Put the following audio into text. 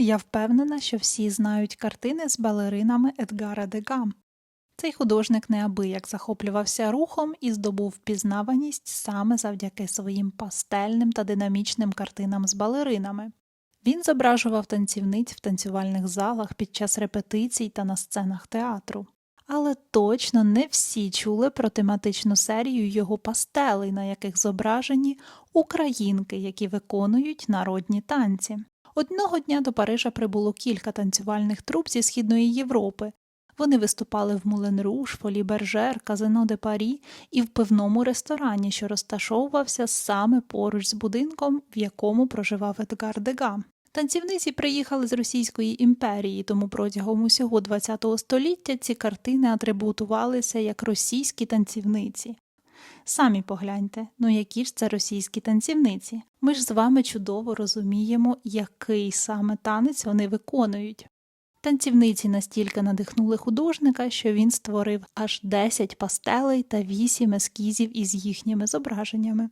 Я впевнена, що всі знають картини з балеринами Едгара Дега. Цей художник неабияк захоплювався рухом і здобув впізнаваність саме завдяки своїм пастельним та динамічним картинам з балеринами. Він зображував танцівниць в танцювальних залах під час репетицій та на сценах театру. Але точно не всі чули про тематичну серію його пастелей, на яких зображені українки, які виконують народні танці. Одного дня до Парижа прибуло кілька танцювальних труп зі Східної Європи. Вони виступали в Мулен Руш, Фолі Бержер, Казино де Парі і в пивному ресторані, що розташовувався саме поруч з будинком, в якому проживав Едгар Дега. Танцівниці приїхали з Російської імперії, тому протягом усього ХХ століття ці картини атрибутувалися як російські танцівниці. Самі погляньте, ну які ж це російські танцівниці. Ми ж з вами чудово розуміємо, який саме танець вони виконують. Танцівниці настільки надихнули художника, що він створив аж 10 пастелей та 8 ескізів із їхніми зображеннями.